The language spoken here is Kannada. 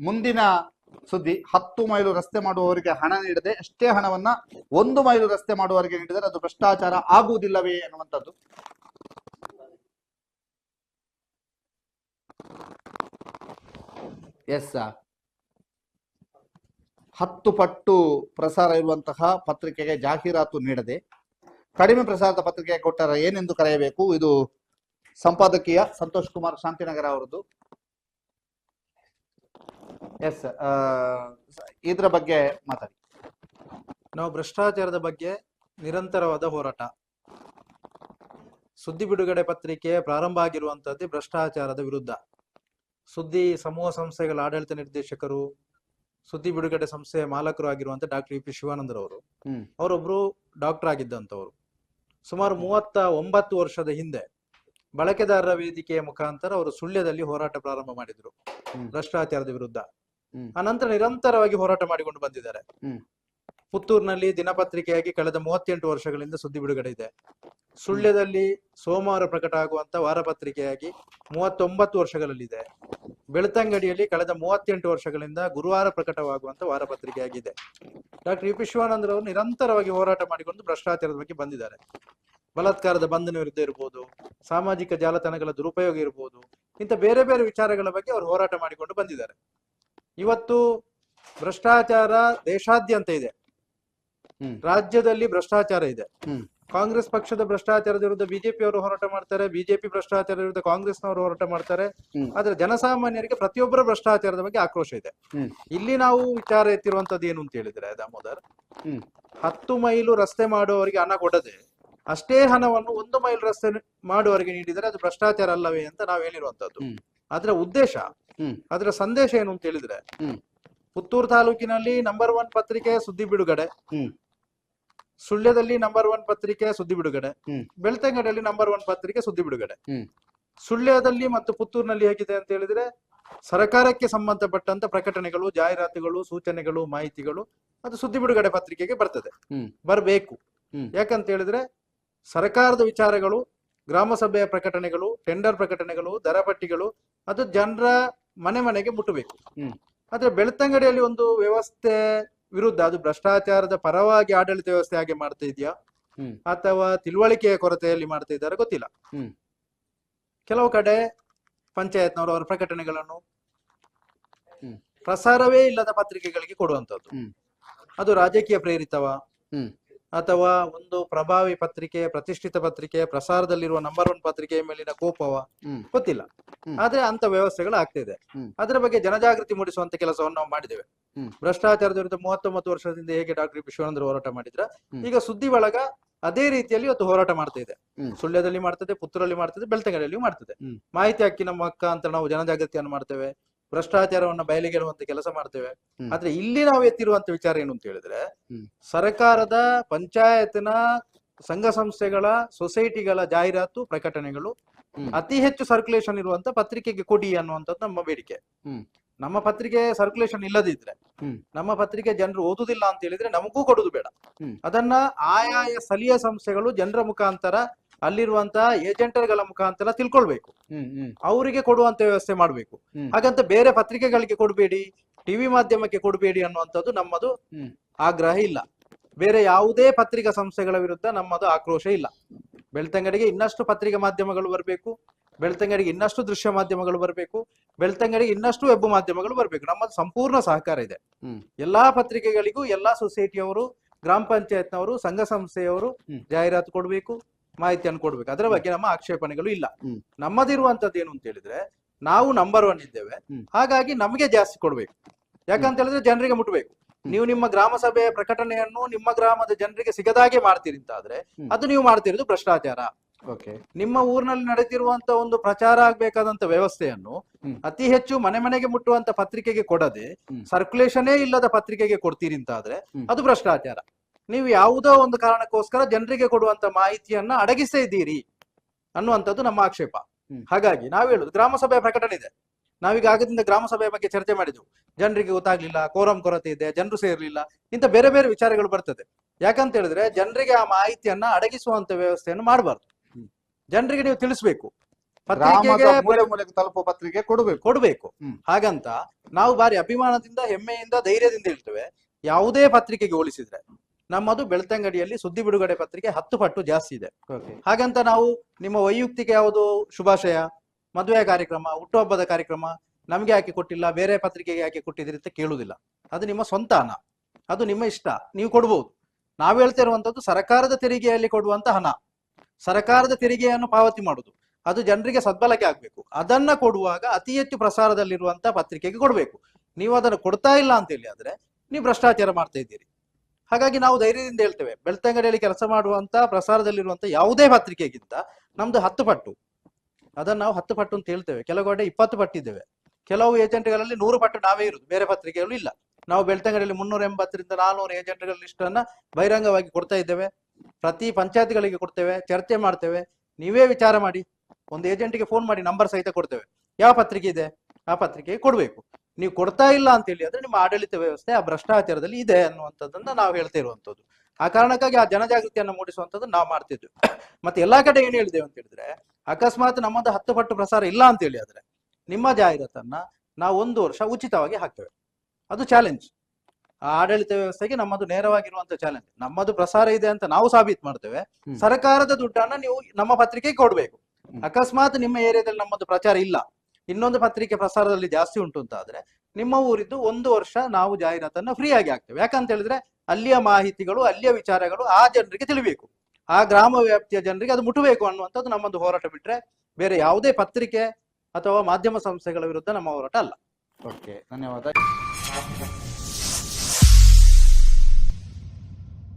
ಮುಂದಿನ ಸುದ್ದಿ ಹತ್ತು ಮೈಲು ರಸ್ತೆ ಮಾಡುವವರಿಗೆ ಹಣ ನೀಡದೆ ಅಷ್ಟೇ ಹಣವನ್ನ ಒಂದು ಮೈಲು ರಸ್ತೆ ಮಾಡುವವರಿಗೆ ನೀಡಿದರೆ ಅದು ಭ್ರಷ್ಟಾಚಾರ ಆಗುವುದಿಲ್ಲವೇ ಅನ್ನುವಂಥದ್ದು ಎಸ್ ಹತ್ತು ಪಟ್ಟು ಪ್ರಸಾರ ಇರುವಂತಹ ಪತ್ರಿಕೆಗೆ ಜಾಹೀರಾತು ನೀಡದೆ ಕಡಿಮೆ ಪ್ರಸಾರದ ಪತ್ರಿಕೆ ಕೊಟ್ಟರೆ ಏನೆಂದು ಕರೆಯಬೇಕು? ಇದು ಸಂಪಾದಕೀಯ ಸಂತೋಷ್ ಕುಮಾರ್ ಶಾಂತಿನಗರ ಅವರದ್ದು. ಎಸ್ ಇದ್ರ ಬಗ್ಗೆ ಮಾತಾಡಿ. ನಾವು ಭ್ರಷ್ಟಾಚಾರದ ಬಗ್ಗೆ ನಿರಂತರವಾದ ಹೋರಾಟ. ಸುದ್ದಿ ಬಿಡುಗಡೆ ಪತ್ರಿಕೆ ಪ್ರಾರಂಭ ಆಗಿರುವಂತದ್ದು ಭ್ರಷ್ಟಾಚಾರದ ವಿರುದ್ಧ. ಸುದ್ದಿ ಸಮೂಹ ಸಂಸ್ಥೆಗಳ ಆಡಳಿತ ನಿರ್ದೇಶಕರು ಸುದ್ದಿ ಬಿಡುಗಡೆ ಸಂಸ್ಥೆಯ ಮಾಲಕರು ಆಗಿರುವಂತ ಡಾಕ್ಟರ್ ಇ ಪಿ ಶಿವಾನಂದರವರು. ಅವರೊಬ್ರು ಡಾಕ್ಟರ್ ಆಗಿದ್ದಂಥವ್ರು ಸುಮಾರು ಮೂವತ್ತ ಒಂಬತ್ತು ವರ್ಷದ ಹಿಂದೆ ಬಳಕೆದಾರರ ವೇದಿಕೆಯ ಮುಖಾಂತರ ಅವರು ಸುಳ್ಯದಲ್ಲಿ ಹೋರಾಟ ಪ್ರಾರಂಭ ಮಾಡಿದ್ರು. ಭ್ರಷ್ಟಾಚಾರದ ವಿರುದ್ಧ. ಅನಂತರ ನಿರಂತರವಾಗಿ ಹೋರಾಟ ಮಾಡಿಕೊಂಡು ಬಂದಿದ್ದಾರೆ. ಪುತ್ತೂರಿನಲ್ಲಿ ದಿನಪತ್ರಿಕೆಯಾಗಿ ಕಳೆದ ಮೂವತ್ತೆಂಟು ವರ್ಷಗಳಿಂದ ಸುದ್ದಿ ಬಿಡುಗಡೆ ಇದೆ. ಸುಳ್ಯದಲ್ಲಿ ಸೋಮವಾರ ಪ್ರಕಟ ಆಗುವಂತ ವಾರಪತ್ರಿಕೆಯಾಗಿ ಮೂವತ್ತೊಂಬತ್ತು ವರ್ಷಗಳಲ್ಲಿದೆ. ಬೆಳ್ತಂಗಡಿಯಲ್ಲಿ ಕಳೆದ ಮೂವತ್ತೆಂಟು ವರ್ಷಗಳಿಂದ ಗುರುವಾರ ಪ್ರಕಟವಾಗುವಂತ ವಾರಪತ್ರಿಕೆಯಾಗಿದೆ. Doctor U P. ಶಿವಾನಂದರವರು ನಿರಂತರವಾಗಿ ಹೋರಾಟ ಮಾಡಿಕೊಂಡು ಭ್ರಷ್ಟಾಚಾರದ ಬಗ್ಗೆ ಬಂದಿದ್ದಾರೆ. ಬಲಾತ್ಕಾರದ ಬಂಧನ ವಿರುದ್ಧ ಇರಬಹುದು ಸಾಮಾಜಿಕ ಜಾಲತಾಣಗಳ ದುರುಪಯೋಗ ಇರಬಹುದು ಇಂಥ ಬೇರೆ ಬೇರೆ ವಿಚಾರಗಳ ಬಗ್ಗೆ ಅವರು ಹೋರಾಟ ಮಾಡಿಕೊಂಡು ಬಂದಿದ್ದಾರೆ. ಇವತ್ತು ಭ್ರಷ್ಟಾಚಾರ ದೇಶಾದ್ಯಂತ ಇದೆ. ರಾಜ್ಯದಲ್ಲಿ ಭ್ರಷ್ಟಾಚಾರ ಇದೆ. ಕಾಂಗ್ರೆಸ್ ಪಕ್ಷದ ಭ್ರಷ್ಟಾಚಾರದ ವಿರುದ್ಧ ಬಿಜೆಪಿ ಅವರು ಹೋರಾಟ ಮಾಡ್ತಾರೆ ಬಿಜೆಪಿ ಭ್ರಷ್ಟಾಚಾರದ ವಿರುದ್ಧ ಕಾಂಗ್ರೆಸ್ನವರು ಹೋರಾಟ ಮಾಡ್ತಾರೆ. ಆದ್ರೆ ಜನಸಾಮಾನ್ಯರಿಗೆ ಪ್ರತಿಯೊಬ್ಬರ ಭ್ರಷ್ಟಾಚಾರದ ಬಗ್ಗೆ ಆಕ್ರೋಶ ಇದೆ. ಇಲ್ಲಿ ನಾವು ವಿಚಾರ ಎತ್ತಿರುವಂತದ್ದು ಏನು ಅಂತ ಹೇಳಿದ್ರೆ ದಾಮೋದರ್. ಹತ್ತು ಮೈಲು ರಸ್ತೆ ಮಾಡುವವರಿಗೆ ಹಣ ಕೊಡದೆ ಅಷ್ಟೇ ಹಣವನ್ನು ಒಂದು ಮೈಲು ರಸ್ತೆ ಮಾಡುವವರಿಗೆ ನೀಡಿದರೆ ಅದು ಭ್ರಷ್ಟಾಚಾರ ಅಲ್ಲವೇ ಅಂತ ನಾವು ಹೇಳಿರುವಂತದ್ದು. ಅದರ ಉದ್ದೇಶ. ಅದರ ಸಂದೇಶ ಏನು ಅಂತ ಹೇಳಿದ್ರೆ. ಪುತ್ತೂರು ತಾಲೂಕಿನಲ್ಲಿ ನಂಬರ್ ಒನ್ ಪತ್ರಿಕೆ ಸುದ್ದಿ ಬಿಡುಗಡೆ. ಸುಳ್ಯದಲ್ಲಿ ನಂಬರ್ ಒನ್ ಪತ್ರಿಕೆ ಸುದ್ದಿ ಬಿಡುಗಡೆ. ಬೆಳ್ತಂಗಡಿಯಲ್ಲಿ ನಂಬರ್ ಒನ್ ಪತ್ರಿಕೆ ಸುದ್ದಿ ಬಿಡುಗಡೆ. ಸುಳ್ಯದಲ್ಲಿ ಮತ್ತು ಪುತ್ತೂರಿನಲ್ಲಿ ಹೇಗಿದೆ ಅಂತ ಹೇಳಿದ್ರೆ ಸರ್ಕಾರಕ್ಕೆ ಸಂಬಂಧಪಟ್ಟಂತ ಪ್ರಕಟಣೆಗಳು ಜಾಹೀರಾತುಗಳು ಸೂಚನೆಗಳು ಮಾಹಿತಿಗಳು ಅದು ಸುದ್ದಿ ಬಿಡುಗಡೆ ಪತ್ರಿಕೆಗೆ ಬರ್ತದೆ. ಬರಬೇಕು. ಯಾಕಂತ ಹೇಳಿದ್ರೆ ಸರ್ಕಾರದ ವಿಚಾರಗಳು ಗ್ರಾಮ ಸಭೆಯ ಪ್ರಕಟಣೆಗಳು ಟೆಂಡರ್ ಪ್ರಕಟಣೆಗಳು ದರ ಪಟ್ಟಿಗಳು ಅದು ಜನರ ಮನೆ ಮನೆಗೆ ಮುಟ್ಟಬೇಕು. ಆದ್ರೆ ಬೆಳ್ತಂಗಡಿಯಲ್ಲಿ ಒಂದು ವ್ಯವಸ್ಥೆ ವಿರುದ್ಧ ಅದು ಭ್ರಷ್ಟಾಚಾರದ ಪರವಾಗಿ ಆಡಳಿತ ವ್ಯವಸ್ಥೆ ಹಾಗೆ ಮಾಡ್ತಾ ಇದೆಯಾ ಅಥವಾ ತಿಳುವಳಿಕೆಯ ಕೊರತೆಯಲ್ಲಿ ಮಾಡ್ತಾ ಇದ್ದಾರೆ ಗೊತ್ತಿಲ್ಲ ಹ್ಮ್. ಕೆಲವು ಕಡೆ ಪಂಚಾಯತ್ನವರು ಅವರ ಪ್ರಕಟಣೆಗಳನ್ನು. ಪ್ರಸಾರವೇ ಇಲ್ಲದ ಪತ್ರಿಕೆಗಳಿಗೆ ಕೊಡುವಂತದ್ದು ಅದು ರಾಜಕೀಯ ಪ್ರೇರಿತವ. ಅಥವಾ ಒಂದು ಪ್ರಭಾವಿ ಪತ್ರಿಕೆ ಪ್ರತಿಷ್ಠಿತ ಪತ್ರಿಕೆ ಪ್ರಸಾರದಲ್ಲಿರುವ ನಂಬರ್ ಒನ್ ಪತ್ರಿಕೆ ಮೇಲಿನ ಕೋಪವ? ಗೊತ್ತಿಲ್ಲ. ಆದ್ರೆ ಅಂತ ವ್ಯವಸ್ಥೆಗಳು ಆಗ್ತಿದೆ. ಅದರ ಬಗ್ಗೆ ಜನಜಾಗೃತಿ ಮೂಡಿಸುವಂತ ಕೆಲಸವನ್ನು ನಾವು ಮಾಡಿದ್ದೇವೆ. ಭ್ರಷ್ಟಾಚಾರದ ವಿರುದ್ಧ ಮೂವತ್ತೊಂಬತ್ತು ವರ್ಷದಿಂದ ಹೇಗೆ ಡಾಕ್ಟರ್ ವಿಶ್ವಾನಂದ್ರ ಹೋರಾಟ ಮಾಡಿದ್ರ? ಈಗ ಸುದ್ದಿ ಒಳಗ ಅದೇ ರೀತಿಯಲ್ಲಿ ಇವತ್ತು ಹೋರಾಟ ಮಾಡ್ತಾ ಇದೆ. ಸುಳ್ಳ್ಯದಲ್ಲಿ ಸುಳ್ಯದಲ್ಲಿ ಮಾಡ್ತದೆ ಪುತ್ತೂರಲ್ಲಿ ಮಾಡ್ತದೆ ಬೆಳ್ತಂಗಡಿಯಲ್ಲಿಯೂ ಮಾಡ್ತದೆ ಮಾಹಿತಿ ಹಕ್ಕಿ ನಮ್ಮ ಅಕ್ಕ ಅಂತ ನಾವು ಜನಜಾಗೃತಿಯನ್ನು ಮಾಡ್ತೇವೆ. ಭ್ರಷ್ಟಾಚಾರವನ್ನ ಬಯಲಿಗೆಳುವಂತ ಕೆಲಸ ಮಾಡ್ತೇವೆ. ಆದ್ರೆ ಇಲ್ಲಿ ನಾವು ಎತ್ತಿರುವಂತ ವಿಚಾರ ಏನು ಅಂತ ಹೇಳಿದ್ರೆ ಸರ್ಕಾರದ ಪಂಚಾಯತ್ನ ಸಂಘ ಸಂಸ್ಥೆಗಳ ಸೊಸೈಟಿಗಳ ಜಾಹೀರಾತು ಪ್ರಕಟಣೆಗಳು ಅತಿ ಹೆಚ್ಚು ಸರ್ಕ್ಯುಲೇಷನ್ ಇರುವಂತ ಪತ್ರಿಕೆಗೆ ಕೊಡಿ ಅನ್ನುವಂಥದ್ದು ನಮ್ಮ ಬೇಡಿಕೆ. ನಮ್ಮ ಪತ್ರಿಕೆ ಸರ್ಕ್ಯುಲೇಷನ್ ಇಲ್ಲದಿದ್ರೆ ನಮ್ಮ ಪತ್ರಿಕೆ ಜನರು ಓದುದಿಲ್ಲ ಅಂತ ಹೇಳಿದ್ರೆ ನಮಗೂ ಕೊಡುದು ಬೇಡ. ಅದನ್ನ ಆಯಾಯ ಸ್ಥಳೀಯ ಸಂಸ್ಥೆಗಳು ಜನರ ಮುಖಾಂತರ ಅಲ್ಲಿರುವಂತ ಏಜೆಂಟರ್ಗಳ ಮುಖಾಂತರ ತಿಳ್ಕೊಳ್ಬೇಕು. ಅವರಿಗೆ ಕೊಡುವಂತ ವ್ಯವಸ್ಥೆ ಮಾಡಬೇಕು. ಹಾಗಂತ ಬೇರೆ ಪತ್ರಿಕೆಗಳಿಗೆ ಕೊಡಬೇಡಿ ಟಿವಿ ಮಾಧ್ಯಮಕ್ಕೆ ಕೊಡಬೇಡಿ ಅನ್ನುವಂಥದ್ದು ನಮ್ಮದು ಆಗ್ರಹ ಇಲ್ಲ. ಬೇರೆ ಯಾವುದೇ ಪತ್ರಿಕಾ ಸಂಸ್ಥೆಗಳ ವಿರುದ್ಧ ನಮ್ಮದು ಆಕ್ರೋಶ ಇಲ್ಲ. ಬೆಳ್ತಂಗಡಿಗೆ ಇನ್ನಷ್ಟು ಪತ್ರಿಕಾ ಮಾಧ್ಯಮಗಳು ಬರಬೇಕು ಬೆಳ್ತಂಗಡಿಗೆ ಇನ್ನಷ್ಟು ದೃಶ್ಯ ಮಾಧ್ಯಮಗಳು ಬರಬೇಕು ಬೆಳ್ತಂಗಡಿಗೆ ಇನ್ನಷ್ಟು ವೆಬ್ ಮಾಧ್ಯಮಗಳು ಬರಬೇಕು. ನಮ್ಮದು ಸಂಪೂರ್ಣ ಸಹಕಾರ ಇದೆ. ಎಲ್ಲಾ ಪತ್ರಿಕೆಗಳಿಗೂ ಎಲ್ಲಾ ಸೊಸೈಟಿಯವರು ಗ್ರಾಮ ಪಂಚಾಯತ್ನವರು ಸಂಘ ಸಂಸ್ಥೆಯವರು. ಜಾಹೀರಾತು ಕೊಡಬೇಕು. ಮಾಹಿತಿಯನ್ನು ಕೊಡ್ಬೇಕು. ಅದರ ಬಗ್ಗೆ ನಮ್ಮ ಆಕ್ಷೇಪಣೆಗಳು ಇಲ್ಲ. ನಮ್ಮದಿರುವಂತದ್ದು ಏನು ಅಂತ ಹೇಳಿದ್ರೆ ನಾವು ನಂಬರ್ ಒನ್ ಇದ್ದೇವೆ. ಹಾಗಾಗಿ ನಮಗೆ ಜಾಸ್ತಿ ಕೊಡ್ಬೇಕು. ಯಾಕಂತ ಹೇಳಿದ್ರೆ ಜನರಿಗೆ ಮುಟ್ಬೇಕು. ನೀವು ನಿಮ್ಮ ಗ್ರಾಮ ಸಭೆಯ ಪ್ರಕಟಣೆಯನ್ನು ನಿಮ್ಮ ಗ್ರಾಮದ ಜನರಿಗೆ ಸಿಗದಾಗೆ ಮಾಡ್ತೀರಿ ಅಂತ ಆದ್ರೆ ಅದು ನೀವು ಮಾಡ್ತಿರೋದು ಭ್ರಷ್ಟಾಚಾರ. ಓಕೆ. ನಿಮ್ಮ ಊರಿನಲ್ಲಿ ನಡೆದಿರುವಂತ ಒಂದು ಪ್ರಚಾರ ಆಗ್ಬೇಕಾದಂತ ವ್ಯವಸ್ಥೆಯನ್ನು ಅತಿ ಹೆಚ್ಚು ಮನೆ ಮನೆಗೆ ಮುಟ್ಟುವಂತ ಪತ್ರಿಕೆಗೆ ಕೊಡದೆ. ಸರ್ಕ್ಯುಲೇಷನೇ ಇಲ್ಲದ ಪತ್ರಿಕೆಗೆ ಕೊಡ್ತೀರಿ ಅಂತ ಆದ್ರೆ ಅದು ಭ್ರಷ್ಟಾಚಾರ. ನೀವು ಯಾವುದೋ ಒಂದು ಕಾರಣಕ್ಕೋಸ್ಕರ ಜನರಿಗೆ ಕೊಡುವಂತ ಮಾಹಿತಿಯನ್ನ ಅಡಗಿಸೇ ಇದ್ದೀರಿ ಅನ್ನುವಂಥದ್ದು ನಮ್ಮ ಆಕ್ಷೇಪ. ಹಾಗಾಗಿ ನಾವು ಹೇಳುದು ಗ್ರಾಮ ಸಭೆಯ ಪ್ರಕಟಣೆ ಇದೆ. ನಾವೀಗ ಆಗದಿಂದ ಗ್ರಾಮ ಸಭೆಯ ಬಗ್ಗೆ ಚರ್ಚೆ ಮಾಡಿದ್ವು. ಜನರಿಗೆ ಗೊತ್ತಾಗ್ಲಿಲ್ಲ ಕೋರಂ ಕೊರತೆ ಇದೆ ಜನರು ಸೇರ್ಲಿಲ್ಲ ಇಂತ ಬೇರೆ ಬೇರೆ ವಿಚಾರಗಳು ಬರ್ತದೆ. ಯಾಕಂತ ಹೇಳಿದ್ರೆ ಜನರಿಗೆ ಆ ಮಾಹಿತಿಯನ್ನ ಅಡಗಿಸುವಂತ ವ್ಯವಸ್ಥೆಯನ್ನು ಮಾಡಬಾರ್ದು. ಜನರಿಗೆ ನೀವು ತಿಳಿಸ್ಬೇಕು. ತಲುಪುವ ಪತ್ರಿಕೆ ಕೊಡಬೇಕು. ಕೊಡಬೇಕು. ಹಾಗಂತ ನಾವು ಬಾರಿ ಅಭಿಮಾನದಿಂದ ಹೆಮ್ಮೆಯಿಂದ ಧೈರ್ಯದಿಂದ ಹೇಳ್ತೇವೆ. ಯಾವುದೇ ಪತ್ರಿಕೆಗೆ ಹೋಲಿಸಿದ್ರೆ ನಮ್ಮದು ಬೆಳ್ತಂಗಡಿಯಲ್ಲಿ ಸುದ್ದಿ ಬಿಡುಗಡೆ ಪತ್ರಿಕೆ ಹತ್ತು ಪಟ್ಟು ಜಾಸ್ತಿ ಇದೆ. ಹಾಗಂತ ನಾವು ನಿಮ್ಮ ವೈಯಕ್ತಿಕ ಯಾವುದು ಶುಭಾಶಯ ಮದುವೆ ಕಾರ್ಯಕ್ರಮ ಹುಟ್ಟುಹಬ್ಬದ ಕಾರ್ಯಕ್ರಮ ನಮ್ಗೆ ಯಾಕೆ ಕೊಟ್ಟಿಲ್ಲ ಬೇರೆ ಪತ್ರಿಕೆಗೆ ಯಾಕೆ ಕೊಟ್ಟಿದ್ರಿ ಅಂತ ಕೇಳುವುದಿಲ್ಲ. ಅದು ನಿಮ್ಮ ಸ್ವಂತ ಹಣ ಅದು ನಿಮ್ಮ ಇಷ್ಟ ನೀವು ಕೊಡ್ಬೋದು. ನಾವು ಹೇಳ್ತಾ ಇರುವಂತದ್ದು ಸರ್ಕಾರದ ತೆರಿಗೆಯಲ್ಲಿ ಕೊಡುವಂತ ಹಣ ಸರ್ಕಾರದ ತೆರಿಗೆಯನ್ನು ಪಾವತಿ ಮಾಡುದು ಅದು ಜನರಿಗೆ ಸದ್ಬಳಕೆ ಆಗ್ಬೇಕು. ಅದನ್ನ ಕೊಡುವಾಗ ಅತಿ ಹೆಚ್ಚು ಪ್ರಸಾರದಲ್ಲಿರುವಂತ ಪತ್ರಿಕೆಗೆ ಕೊಡಬೇಕು. ನೀವು ಅದನ್ನು ಕೊಡ್ತಾ ಇಲ್ಲ ಅಂತ ಹೇಳಿ ಆದ್ರೆ ನೀವು ಭ್ರಷ್ಟಾಚಾರ ಮಾಡ್ತಾ ಇದ್ದೀರಿ. ಹಾಗಾಗಿ ನಾವು ಧೈರ್ಯದಿಂದ ಹೇಳ್ತೇವೆ, ಬೆಳ್ತಂಗಡಿಯಲ್ಲಿ ಕೆಲಸ ಮಾಡುವಂತ ಪ್ರಸಾರದಲ್ಲಿರುವಂತ ಯಾವುದೇ ಪತ್ರಿಕೆಗಿಂತ ನಮ್ದು ಹತ್ತು ಪಟ್ಟು. ಅದನ್ನ ನಾವು ಹತ್ತು ಪಟ್ಟು ಅಂತ ಹೇಳ್ತೇವೆ. ಕೆಲವು ಕಡೆ ಇಪ್ಪತ್ತು ಪಟ್ಟಿದ್ದೇವೆ ಕೆಲವು ಏಜೆಂಟ್ಗಳಲ್ಲಿ ನೂರು ಪಟ್ಟು ನಾವೇ ಇರುದು. ಬೇರೆ ಪತ್ರಿಕೆಗಳು ಇಲ್ಲ. ನಾವು ಬೆಳ್ತಂಗಡಿಯಲ್ಲಿ ಮುನ್ನೂರ ಎಂಬತ್ತರಿಂದ ನಾನೂರು ಏಜೆಂಟ್ಗಳ ಲಿಸ್ಟ್ ಅನ್ನ ಬಹಿರಂಗವಾಗಿ ಕೊಡ್ತಾ ಇದ್ದೇವೆ. ಪ್ರತಿ ಪಂಚಾಯತ್ಗಳಿಗೆ ಕೊಡ್ತೇವೆ, ಚರ್ಚೆ ಮಾಡ್ತೇವೆ. ನೀವೇ ವಿಚಾರ ಮಾಡಿ. ಒಂದು ಏಜೆಂಟ್ಗೆ ಫೋನ್ ಮಾಡಿ ನಂಬರ್ ಸಹಿತ ಕೊಡ್ತೇವೆ. ಯಾವ ಪತ್ರಿಕೆ ಇದೆ? ಆ ಪತ್ರಿಕೆಗೆ ಕೊಡ್ಬೇಕು. ನೀವು ಕೊಡ್ತಾ ಇಲ್ಲ ಅಂತ ಹೇಳಿ ಅಂದ್ರೆ ನಿಮ್ಮ ಆಡಳಿತ ವ್ಯವಸ್ಥೆ ಆ ಭ್ರಷ್ಟಾಚಾರದಲ್ಲಿ ಇದೆ ಅನ್ನುವಂಥದ್ದನ್ನ ನಾವು ಹೇಳ್ತಾ ಇರುವಂತದ್ದು ಆ ಕಾರಣಕ್ಕಾಗಿ ಆ ಜನಜಾಗೃತಿಯನ್ನು ಮೂಡಿಸುವಂತದ್ದು ನಾವು ಮಾಡ್ತಿದ್ವಿ. ಮತ್ತೆ ಎಲ್ಲಾ ಕಡೆ ಏನ್ ಹೇಳಿದೆ ಅಂತ ಹೇಳಿದ್ರೆ ಅಕಸ್ಮಾತ್ ನಮ್ಮದು ಹತ್ತು ಪಟ್ಟು ಪ್ರಸಾರ ಇಲ್ಲ ಅಂತ ಹೇಳಿ ಆದ್ರೆ ನಿಮ್ಮ ಜಾಹೀರಾತನ್ನ ನಾವು ಒಂದು ವರ್ಷ ಉಚಿತವಾಗಿ ಹಾಕ್ತೇವೆ. ಅದು ಚಾಲೆಂಜ್ ಆ ಆಡಳಿತ ವ್ಯವಸ್ಥೆಗೆ ನಮ್ಮದು ನೇರವಾಗಿರುವಂತ ಚಾಲೆಂಜ್ ನಮ್ಮದು ಪ್ರಸಾರ ಇದೆ ಅಂತ ನಾವು ಸಾಬೀತು ಮಾಡ್ತೇವೆ. ಸರ್ಕಾರದ ದುಡ್ಡನ್ನ ನೀವು ನಮ್ಮ ಪತ್ರಿಕೆಗೆ ಕೊಡ್ಬೇಕು. ಅಕಸ್ಮಾತ್ ನಿಮ್ಮ ಏರಿಯಾದಲ್ಲಿ ನಮ್ಮದು ಪ್ರಚಾರ ಇಲ್ಲ. ಇನ್ನೊಂದು ಪತ್ರಿಕೆ ಪ್ರಸಾರದಲ್ಲಿ ಜಾಸ್ತಿ ಉಂಟು ಅಂತ ಆದ್ರೆ ನಿಮ್ಮ ಊರಿದ್ದು ಒಂದು ವರ್ಷ ನಾವು ಜಾಹೀರಾತನ್ನ ಫ್ರೀ ಆಗಿ ಹಾಕ್ತೇವೆ. ಯಾಕಂತ ಹೇಳಿದ್ರೆ ಅಲ್ಲಿಯ ಮಾಹಿತಿಗಳು, ಅಲ್ಲಿಯ ವಿಚಾರಗಳು ಆ ಜನರಿಗೆ ತಿಳಿಬೇಕು. ಆ ಗ್ರಾಮ ವ್ಯಾಪ್ತಿಯ ಜನರಿಗೆ ಅದು ಮುಟ್ಟಬೇಕು ಅನ್ನುವಂಥದ್ದು ನಮ್ಮೊಂದು ಹೋರಾಟ ಬಿಟ್ರೆ ಬೇರೆ ಯಾವುದೇ ಪತ್ರಿಕೆ ಅಥವಾ ಮಾಧ್ಯಮ ಸಂಸ್ಥೆಗಳ ವಿರುದ್ಧ ನಮ್ಮ ಹೋರಾಟ ಅಲ್ಲ. ಓಕೆ ಧನ್ಯವಾದ.